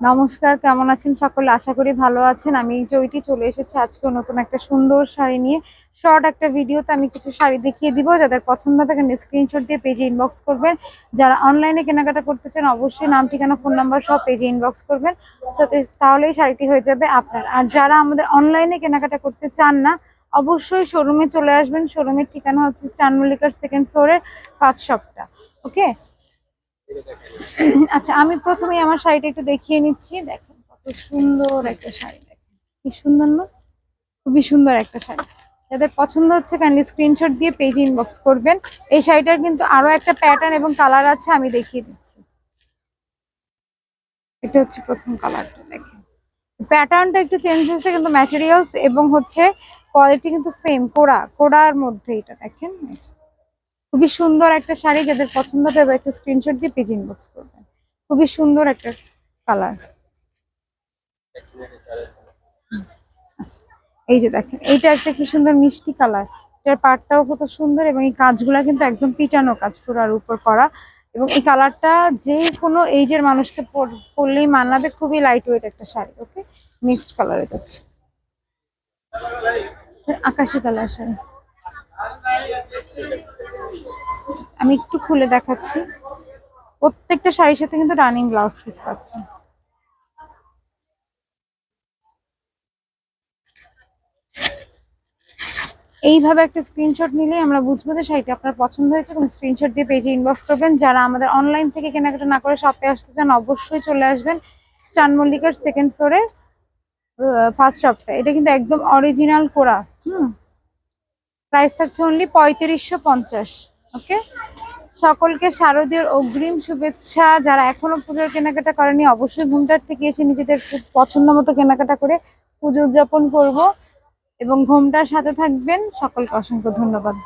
নমস্কার, কেমন আছেন সকলে? আশা করি ভালো আছেন। আমি চৈতি চলে এসেছি আজকে নতুন একটা সুন্দর শাড়ি নিয়ে। শর্ট একটা ভিডিওতে আমি কিছু শাড়ি দেখিয়ে দিব। যাদের পছন্দ হবে এখানে স্ক্রিনশট দিয়ে পেজে ইনবক্স করবেন। যারা অনলাইনে কেনাকাটা করতে চান, অবশ্যই নাম, ঠিকানা ফোন নাম্বার সব পেজে ইনবক্স করবেন। তাহলেই শাড়িটি হয়ে যাবে আপনার। আর যারা আমাদের অনলাইনে কেনাকাটা করতে চান না, অবশ্যই শোরুমে চলে আসবেন। শোরুমের ঠিকানা হচ্ছে স্টান মল্লিকার সেকেন্ড ফ্লোরের ফার্স্ট শপটা। ওকে আচ্ছা আমি প্রথমেই আমার শাড়িটা একটু দেখিয়ে নিচ্ছি। দেখেন কত সুন্দর একটা শাড়ি, দেখেন। কি সুন্দর না? খুবই সুন্দর একটা শাড়ি। যাদের পছন্দ হচ্ছে কাইন্ডলি স্ক্রিনশট দিয়ে পেজ ইনবক্স করবেন। এই শাড়িটার কিন্তু আরও একটা প্যাটার্ন এবং কালার আছে, আমি দেখিয়ে দিচ্ছি। এটা হচ্ছে প্রথম কালারটা দেখেন। প্যাটার্নটা একটু চেঞ্জ হয়েছে, কিন্তু ম্যাটেরিয়ালস এবং হচ্ছে কোয়ালিটি কিন্তু সেম কোড়া কোড়ার মধ্যে এটা, দেখেন। খুবই সুন্দর একটা শাড়ি যাদের পছন্দ হবে একটা স্ক্রিনশট দিয়ে পেজ ইনবক্স করবেন। খুবই সুন্দর একটা কালার এই যে দেখেন, এইটা একটা কি সুন্দর মিষ্টি কালার এটার পাটটাও কত সুন্দর এবং এই কাজগুলা কিন্তু একদম পিটানো কাজ, পুরার উপর করা। এবং এই কালারটা যে কোনো এইজের মানুষকে পর- পরলেই মানাবে, খুবই লাইট ওয়েট একটা শাড়ি ওকে মিক্সড কালারে যাচ্ছে আকাশি কালার শাড়ি। আমি একটু খুলে দেখাচ্ছি। প্রত্যেকটা শাড়ির সাথে কিন্তু রানিং ব্লাউজ পিস পাচ্ছেন এইভাবে একটা স্ক্রিনশট নিলে আমরা বুঝব যে শাড়িটা আপনার পছন্দ হয়েছে এবং স্ক্রিনশট দিয়ে পেজে ইনবক্স করবেন। যারা আমাদের অনলাইন থেকে কেনাকাটা না করে শপে আসতে চান, অবশ্যই চলে আসবেন চান মল্লিকার সেকেন্ড ফ্লোরে ফার্স্ট শপটা এটা কিন্তু একদম অরিজিনাল কোরা। হুম। প্রাইস থাকছে অনলি পঁয়ত্রিশশো পঞ্চাশ। ওকে? সকলকে শারদীয় অগ্রিম শুভেচ্ছা। যারা এখনও পুজোর কেনাকাটা করেনি, অবশ্যই ঘুমটার থেকে এসে নিজেদের খুব পছন্দ মতো কেনাকাটা করে পুজো উদযাপন করব। এবং ঘুমটার সাথে থাকবেন। সকলকে অসংখ্য ধন্যবাদ।